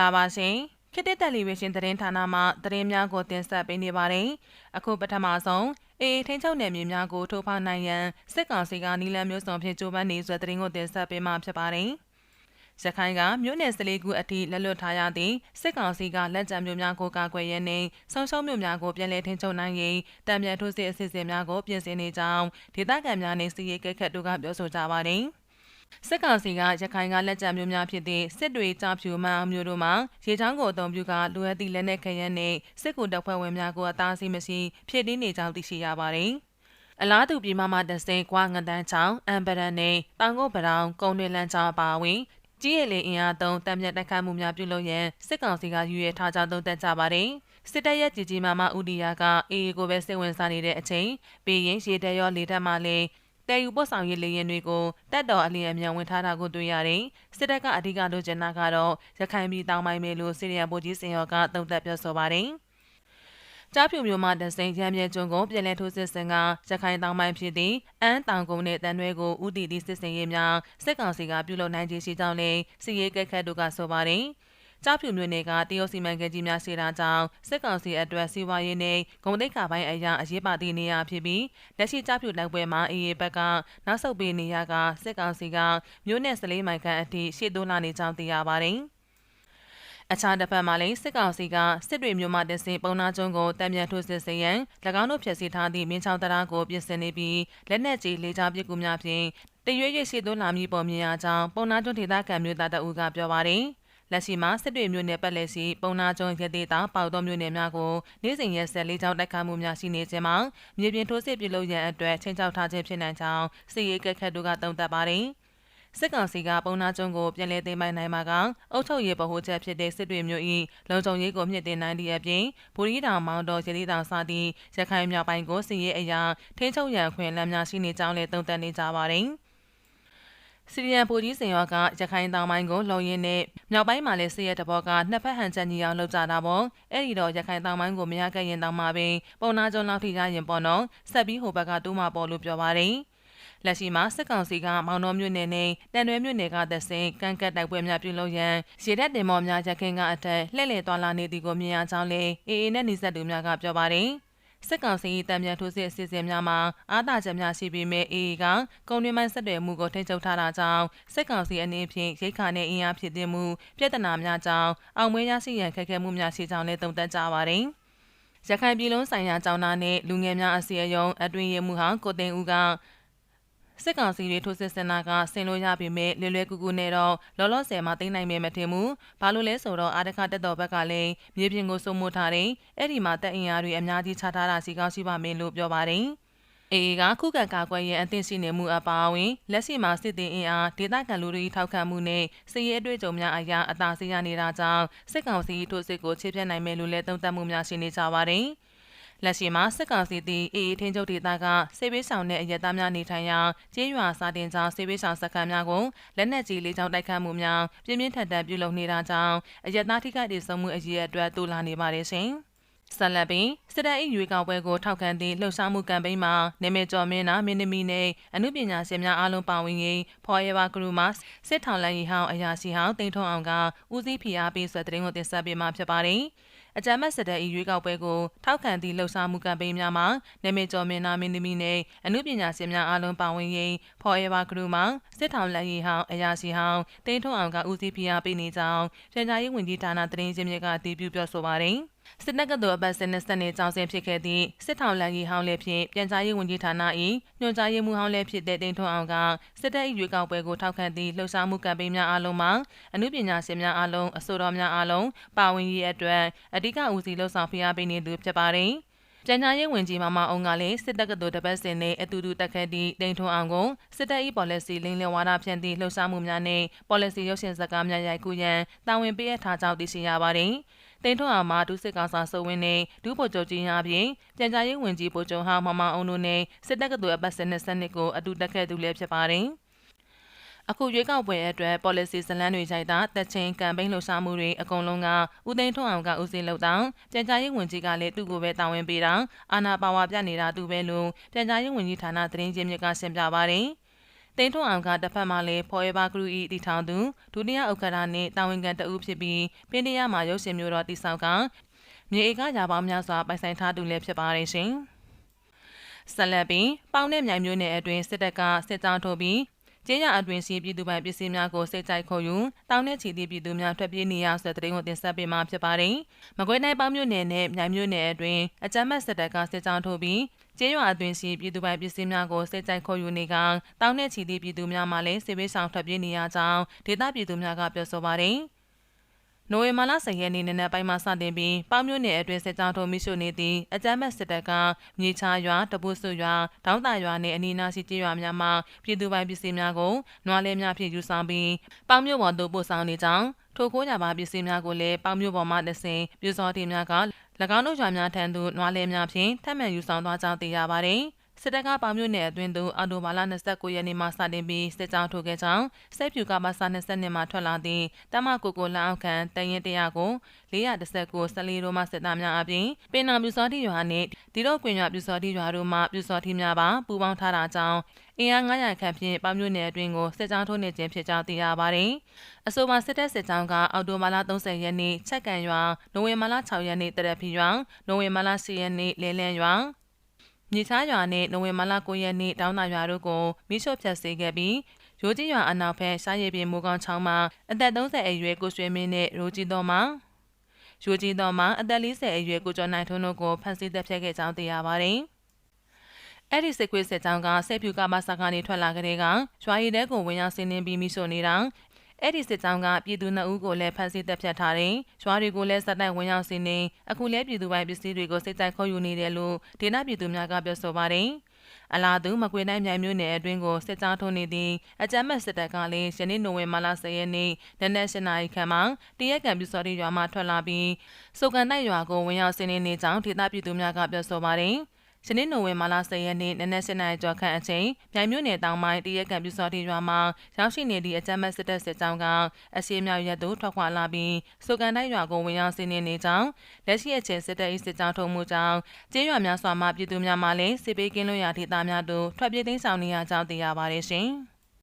္ဂလာပါရှင်ခေတ်တက်တယ်လီဗီရှင်သတင်းဌာနမှသတင်းများကိုတင်ဆက်ပေးနေပါတယ်အခုပထမဆုံးအေးထင်းချုပ်နယ်မြေများကိုထိုးဖောက်နိုင်ရန်စစ်ကောင်စီကနီလန်မျိုးစုံဖြင့်ကြိုးပမ်းနေစွာသတင်းကိုတင်ဆက်ပေးမှာဖြစ်ပါတယ်ရခိုင်ကမြို့နယ်စလေးကူအထိလက်လွတ်ထားရသည့်စစ်ကောင်စီကလက်ကျန်မြို့များကိုကာကွယ်ရင်းနှင့်ဆုံးရှုံးမြို့များကိုပြန်လည်ထိန်းချုပ်နိုင်ရေးတံပြန်ထိုးစစ်အစီအစဉ်များကိုပြင်ဆင်နေကြောင်းဒေသခံများနှင့်စီရေးကက်ခတ်တို့ကပြောဆိုကြပါသည်။ စစ်ကောင်စီကရခိုင်ကလက်ကျန်မျိုးများဖြစ်သည့်စစ်တွေကြဖြူမှန်မျိုးတို့မှာရေချောင်းကိုအုံပြုကလိုအပ်သည့်လက်နက်ခဲယမ်းနှင့်စစ်ကူတပ်ဖွဲ့ဝင်များကိုအသားစီမရှိဖြစ်တည်နေကြောင်းသိရှိရပါသည်အလားတူပြည်မမှာတဆင်ကွာငတန်းချောင်းအမ်ပရန်နဲ့တောင်ကုတ်ပတောင်ကုန်းတွင်လန်းချောင်းပါဝင်ကြီးရည်လေးအင်အားသုံးတံမြတ်တိုက်ခိုက်မှုများပြုလုပ်ရန်စစ်ကောင်စီကယူရထားကြောင်းသုံးသပ်ကြပါတယ်စစ်တပ်ရဲ့ကြည်ကြီးမာမဦးဒီယာကအေအေကိုပဲစိတ်ဝင်စားနေတဲ့အချိန်ပြီးရင်ရေတပ်ရောလေတပ်မှလည်း တည်ယူပို့ဆောင်ရေးလေယာဉ်တွေကိုတပ်တော်အလျင်အမြန်ဝင်ထားတာကိုတွေ့ရတယ်။စစ်တပ်ကအဓိကလိုချင်တာကတော့ရခိုင်ပြည်တောင်ပိုင်းပဲလို့စီရီယံဗိုလ်ကြီးစင်ရောကသုံးသပ်ပြောဆိုပါတယ်။ကြားဖြူမျိုးမှတစိန်ရံမြဲကျွန်းကိုပြည်လဲထိုးစစ်ဆင်ကရခိုင်တောင်ပိုင်းဖြစ်သည့်အန်းတောင်ကုန်းနဲ့တန်ရွဲကိုဥတီတီစစ်စင်ရေးများစစ်ကောင်စီကပြုလုပ်နိုင်ခြင်းရှိကြောင်းလည်းစီရေးကက်ခတ်တို့ကဆိုပါတယ်။ ကြောက်ဖြူမြို့နယ်ကတရုတ်စီမံကိန်းကြီးများစေတာကြောင့်စစ်ကောင်စီအတွက်စီးပွားရေးနဲ့ဂုံတိတ်ခါပိုင်းအရာအရေးပါသည့်နေရာဖြစ်ပြီးလက်ရှိကြောက်ဖြူလက်ပွဲမှာအေအေဘက်ကနောက်ဆုတ်ပေးနေရကစစ်ကောင်စီကမြို့နယ်စလေးမိုင်ခန့်အထိရှေ့တိုးလာနေကြောင်းသိရပါတယ်။အခြားတစ်ဖက်မှာလည်းစစ်ကောင်စီကစစ်တွေမျိုးမှတဆင်ပုံနာကျွန်းကိုတံမြန်ထိုးစစ်ဆင်ရန်၎င်းတို့ဖျက်ဆီးထားသည့်မင်းချောင်းတရားကိုပြင်ဆင်နေပြီးလက်နက်ကြီးလေကြောင်းပစ်ကူများဖြင့်တရွေ့ရွေ့ရှိသွန်းလာမည်ပေါ်မြင်ရကြောင်းပုံနာကျွန်းဒေသခံမျိုးသားတအူးကပြောပါတယ်။ လက်ရှိမှာစစ်တွေမြို့နယ်ပတ်လည်ရှိပုံနာကျုံရသေးတာပေါတော်မြို့နယ်များကိုနေ့စဉ်ရက်ဆက်လေးချောင်းတိုက်ခိုက်မှုများရှိနေခြင်းမှာမြေပြင်ထိုးစစ်ပြုလုပ်ရန်အတွက်ချိန်ချောက်ထားခြင်းဖြစ်နိုင်ကြောင်းစစ်ရေးကက်ခတ်တို့ကသုံးသပ်ပါတယ်စစ်ကောင်စီကပုံနာကျုံကိုပြန်လည်သိမ်းပိုက်နိုင်မှာကအုပ်ချုပ်ရေးဗဟိုချက်ဖြစ်တဲ့စစ်တွေမျိုး၏လုံခြုံရေးကိုမြင့်တင်နိုင်သည့်အပြင်ဘူရီတောင်မောင်တော်ရည်တောင်စသည့်ရခိုင်မြောက်ပိုင်းကိုစစ်ရေးအရာထိန်းချုပ်ရန်ခွင့်လမ်းများရှိနေကြောင်းလည်းသုံးသပ်နေကြပါတယ်။ စီရီယန်ပိုကြီးစင်ရောကရခိုင်တောင်ပိုင်းကိုလုံရင်းနဲ့မြောက်ပိုင်းမှာလည်းစစ်ရဲတဘောကနှစ်ဖက်ဟန်ချက်ညီအောင်လုပ်ကြတာပေါ့အဲ့ဒီတော့ရခိုင်တောင်ပိုင်းကိုမရခဲ့ရင်တောင်မှပင်ပုံနာကျုံလောက်ထိရရင်ပေါ့နော်ဆက်ပြီးဟိုဘက်ကတူးမှာပေါ့လို့ပြောပါတယ်လက်ရှိမှာစစ်ကောင်စီကမောင်နှောမြို့နယ်နဲ့တန်ရွဲမြို့နယ်ကသစင်ကန့်ကတ်တိုက်ပွဲများပြုလုပ်ရန်ရေတပ်တင်မော်များရခင်ကအထက်လှည့်လည်သွားလာနေသည်ကိုမြင်ရကြောင်းလည်းအေအေနဲ့နေဆက်သူများကပြောပါတယ်။ စစ်ကောင်စီတံပြန်ထိုးစစ်အစီအစဉ်များမှာအားသာချက်များရှိပေမဲ့အေအေကကုန်တွင်မိုင်းဆက်တွေမှုကိုထိန်းချုပ်ထားတာကြောင့်စစ်ကောင်စီအနေဖြင့်ရိတ်ခါနဲ့အင်အားဖြစ်တင်မှုပြဿနာများကြောင့်အောင်မွေးရရှိရန်ခက်ခဲမှုများရှိကြောင်းလည်းသုံးသပ်ကြပါတယ်။ရခိုင်ပြည်လုံးဆိုင်ရာကျောင်းသားနဲ့လူငယ်များအစည်းအရုံးအတွင်ရမှုဟောင်းကိုတင်ဦးက စစ်ကောင်စီတွေထိုးစစ်ဆင်တာကဆင်လို့ရပေမဲ့လွယ်လွယ်ကူကူနဲ့တော့လောလောဆယ်မှာသိနိုင်မယ်မထင်ဘူး။ဘာလို့လဲဆိုတော့အာတခတက်တော်ဘက်ကလည်းမြေပြင်ကိုစုံမိုးထားတယ်။အဲ့ဒီမှာတပ်အင်အားတွေအများကြီးချထားတာစီကောင်းရှိပါမယ်လို့ပြောပါတယ်။အေကခုခံကာကွယ်ရေးအသင့်ရှိနေမှုအပါအဝင်လက်ရှိမှာစစ်တင်အင်အားဒေသခံလူတွေထောက်ခံမှုနဲ့စစ်ရေးအတွေ့အကြုံများအရာအသာစီးရနေတာကြောင့်စစ်ကောင်စီထိုးစစ်ကိုချေပြတ်နိုင်မယ်လို့လည်းသုံးသပ်မှုများရှိနေကြပါတယ်။ လက်ရှိမှာစစ်ကောင်စီသည်အေအေထင်းချုပ်ဒေသကစေဘေးဆောင်တဲ့အရက်သားများနေထိုင်ရာကျေးရွာစာတင်ကြောင်းစေဘေးဆောင်စခန်းများကိုလက်နက်ကြီးလေးချောင်းတိုက်ခတ်မှုများပြင်းပြင်းထန်ထန်ပြုလုပ်နေတာကြောင့်အရက်သားထိခိုက်ဒေဆုံးမှုအရေးအတွက်တိုးလာနေပါတယ်ရှင်။ဆလပင်စစ်တပ်၏ရွေးကောက်ပွဲကိုထောက်ခံသည့်လှုပ်ရှားမှုကမ်ပိန်းမှာနေမေကျော်မင်းနာမင်းသမီးနဲ့အမှုပညာရှင်များအားလုံးပါဝင်ရေးဖော်ရပါကရူမစစ်ထောင်လိုင်းဟောင်းအရာရှိဟောင်းတင်ထုံအောင်ကဦးစီးဖိအားပေးဆွဲတဲ့တင်ကိုတင်ဆက်ပေးမှာဖြစ်ပါတယ်။ အကြမ်းဖက်စစ်တပ်၏ရွေးကောက်ပွဲကိုထောက်ခံသည့်လှုပ်ရှားမှုကမ်ပိန်းများမှာနာမည်ကျော်မင်းသားမင်းသမီးနှင့်အမှုပညာရှင်များအားလုံးပါဝင်ရေး Forever Group မှစစ်ထောင်လက်ရေးဟောင်းအရာရှိဟောင်းတင်းထွန်းအောင်ကဦးစီးဖိအားပေးနေကြောင်းပြန်ကြားရေးဝန်ကြီးဌာနသတင်းချင်းမြစ်ကအတည်ပြုပြောဆိုပါတယ်။ စစ်တပ်ကတော်အပတ်စနစ်စနစ်ကြောင်းစင်ဖြစ်ခဲ့သည့်စစ်ထောင်လန်ကြီးဟောင်းလည်းဖြင့်ပြန်ကြားရေးဝန်ကြီးဌာန၏ညွှန်ကြားရေးမှူးဟောင်းလည်းဖြစ်တဲ့တင်ထွန်းအောင်ကစစ်တပ်၏ရွေးကောက်ပွဲကိုထောက်ခံသည့်လှုပ်ရှားမှုကမ်ပိန်းများအားလုံးမှာအမှုပညာရှင်များအားလုံးအဆိုတော်များအားလုံးပါဝင်ရေးအတွက်အဓိကဦးစီးလှုပ်ဆောင်ဖိအားပေးနေသူဖြစ်ပါတယ်။ပြန်ကြားရေးဝန်ကြီးမမအောင်ကလည်းစစ်တပ်ကတော်တပတ်စင်နဲ့အတူတူတက်ခဲ့သည့်တိန်ထွန်းအောင်ကိုစစ်တပ်၏ပေါ်လစီလင်းလဝါဒဖြန့်သည့်လှုပ်ရှားမှုများနဲ့ပေါ်လစီရုပ်ရှင်ဇာတ်ကားများရိုက်ကူးရန်တာဝန်ပေးအပ်ထားကြောင်းသိရှိရပါတယ်။ တိန်ထွန်းအောင်မှာဒုစစ်ကောင်စာစုံဝင်းနဲ့ဒုဗိုလ်ချုပ်ကြီးများဖြင့်ပြန်ကြားရေးဝန်ကြီးဗိုလ်ချုပ်ဟောင်းမမအောင်တို့နဲ့စစ်တပ်ကတော်အပတ်စင်နဲ့စနစ်ကိုအတူတက်ခဲ့သူလည်းဖြစ်ပါတယ်။အခုရွေးကောက်ပွဲအတွက် policy ဇလန်းတွေရိုက်တာတက်ချင်းကမ်ပိန်းလှုပ်ရှားမှုတွေအကုန်လုံးကဦးသိန်းထွန်းအောင်ကဦးစီးလုပ်တာပြန်ကြားရေးဝန်ကြီးကလည်းသူ့ကိုပဲတာဝန်ပေးတာအာဏာပါဝါပြနေတာသူပဲလို့ပြန်ကြားရေးဝန်ကြီးဌာနသတင်းချင်းမြစ်ကရှင်းပြပါတယ် တတိန်ထွန်းအောင်ကတစ်ဖက်မှလည်း Forever Crew ၏တည်ထောင်သူဒုတိယဥက္ကဋ္ဌနှင့်တာဝန်ခံတအုပ်ဖြစ်ပြီးပင်းတရားမှာရုပ်ရှင်မျိုးတော်တည်ဆောက်ကမြေဧကရာပေါင်းများစွာပိုင်ဆိုင်ထားသူလည်းဖြစ်ပါတယ်ရှင်။ဆက်လက်ပြီးပေါင်းတဲ့မြိုင်မျိုးနယ်အတွင်းစစ်တပ်ကစစ်ကြောင်းထုတ်ပြီး ကျေးရွာအတွင်းရှိပြည်သူပိုင်ပစ္စည်းများကိုစိတ်ကြိုက်ခေါ်ယူတောင်းတဲ့ချီသည့်ပြည်သူများထွက်ပြေးနေရဆိုတဲ့တရင်ကိုတင်ဆက်ပေးမှာဖြစ်ပါတယ်။မကွေးတိုင်းပေါင်းမြို့နယ်နဲ့မြိုင်မြို့နယ်အတွင်းအကြမ်းဖက်စစ်တပ်ကစစ်ကြောင်းထုတ်ပြီးကျေးရွာအတွင်းရှိပြည်သူပိုင်ပစ္စည်းများကိုစိတ်ကြိုက်ခေါ်ယူနေကတောင်းတဲ့ချီသည့်ပြည်သူများမှလည်းစစ်ဘေးဆောင်ထွက်ပြေးနေရကြောင်းဒေသပြည်သူများကပြောဆိုပါတယ်။ နိုဝင်ဘာလ10ရက်နေ့နံနက်ပိုင်းမှာစတင်ပြီးပေါမျိုးနယ်အတွင်းစစ်ကြောင်းထုံမိရှုနေသည့်အကြမ်းဖက်စစ်တပ်ကမြေချရွာတပုစုရွာတောင်းတရွာနှင့်အနီးနားရှိကျေးရွာများမှာပြည်သူပိုင်ပစ္စည်းများကိုနွားလဲများဖြင့်ယူဆောင်ပြီးပေါမျိုးပေါ်သို့ပို့ဆောင်နေကြောင်းထိုခိုးကြပါပစ္စည်းများကိုလည်းပေါမျိုးပေါ်မှတစ်ဆင့်ပြူစောတီများက၎င်းတို့ရွာများထံသို့နွားလဲများဖြင့်ထပ်မံယူဆောင်သွားကြောင်းသိရပါသည်။ စစ်တပ်ကပေါမြို့နယ်အတွင်းသို့အော်တိုဘာလ29ရက်နေ့မှစတင်ပြီးစစ်ကြောင်းထုတ်ခဲ့ကြောင်းစိတ်ဖြူကပါစာ20မှာထွက်လာသည့်တမကိုကိုလက်အောက်ခံတရင်တရားကို419စလီရိုမှစစ်သားများအပြင်ပင်နာပြူစောတိရွာနှင့်ဒီတော့ကွင်ရွာပြူစောတိရွာတို့မှပြူစောတိများပါပူးပေါင်းထားတာကြောင့်အင်အား900ခန့်ဖြင့်ပေါမြို့နယ်အတွင်းကိုစစ်ကြောင်းထိုးနေခြင်းဖြစ်ကြောင်းသိရပါတယ်။အဆိုပါစစ်တပ်စစ်ကြောင်းကအော်တိုဘာလ30ရက်နေ့ချက်ကန်ရွာနိုဝင်ဘာလ6ရက်နေ့တရက်ဖြီရွာနိုဝင်ဘာလ10ရက်နေ့လဲလန်းရွာ မြေချားရွာနှင့်နိုဝင်ဘာလ9ရက်နေ့တောင်းတာရွာတို့ကိုမိရှုဖျက်ဆီးခဲ့ပြီးရိုးကြီးရွာအနောက်ဘက်ရှားရည်ပြင်မိုးကောင်းချောင်းမှာအသက်30အရွယ်ကိုရွှေမင်းနဲ့ရိုးကြီးတော်မှာရိုးကြီးတော်မှာအသက်40အရွယ်ကိုကျော်နိုင်ထွန်းတို့ကိုဖမ်းဆီးတပ်ဖြတ်ခဲ့ကြောင်းသိရပါတယ်။အဲ့ဒီစစ်ကွေးစစ်ကြောင်းကဆက်ဖြူကမဆာကနေထွက်လာကြတဲ့ကရွာရည်တဲကိုဝင်ရောက်ဆင်းနှင်းပြီးမိဆိုနေတာ အဲ့ဒီစစ်ကြောင်းကပြည်သူနှစ်ဦးကိုလည်းဖမ်းဆီးတပ်ဖြတ်ထားတယ်။ရွာတွေကိုလည်းစက်တိုက်ဝင်ရောက်စီနေအခုလည်းပြည်သူပိုင်ပစ္စည်းတွေကိုစိတ်တိုက်ခေါ်ယူနေတယ်လို့ဒေသပြည်သူများကပြောဆိုပါတယ်။အလားတူမကွေတိုင်းမြိုင်မြို့နယ်အတွင်းကိုစစ်ကြောင်းထုံနေသည့်အကြမ်းဖက်စစ်တပ်ကလည်းယနေ့နိုဝင်ဘာလ10ရက်နေ့နနက်၈နာရီခန့်မှာတရက်ကံပြူစော်ရီရွာမှထွက်လာပြီးစုကန်တိုက်ရွာကိုဝင်ရောက်စီနေနေကြောင်းဒေသပြည်သူများကပြောဆိုပါတယ်။။ ယနေ့နိုဝင်ဘာလ10ရက်နေ့နနက်7:00နာရီကျော်ခန့်အချိန်မြိုင်မြို့နယ်တောင်ပိုင်းတရက်ကံပြူစော်တီရွာမှာရောက်ရှိနေသည့်အကြမ်းဖက်စစ်တပ်စစ်ကြောင်းကအစီအမြောက်ရက်သို့ထွက်ခွာလာပြီးစုကန်တိုက်ရွာကိုဝင်ရောက်စီးနင်းနေကြောင်းလက်ရှိအချိန်စစ်တပ်၏စစ်ကြောင်းထုံမှုကြောင့်ကျေးရွာများစွာမှပြည်သူများမှလည်းစစ်ပေးကင်းလွတ်ရာဒေသများသို့ထွက်ပြေးသိမ်းဆောင်နေရကြောင်းသိရပါတယ်ရှင်။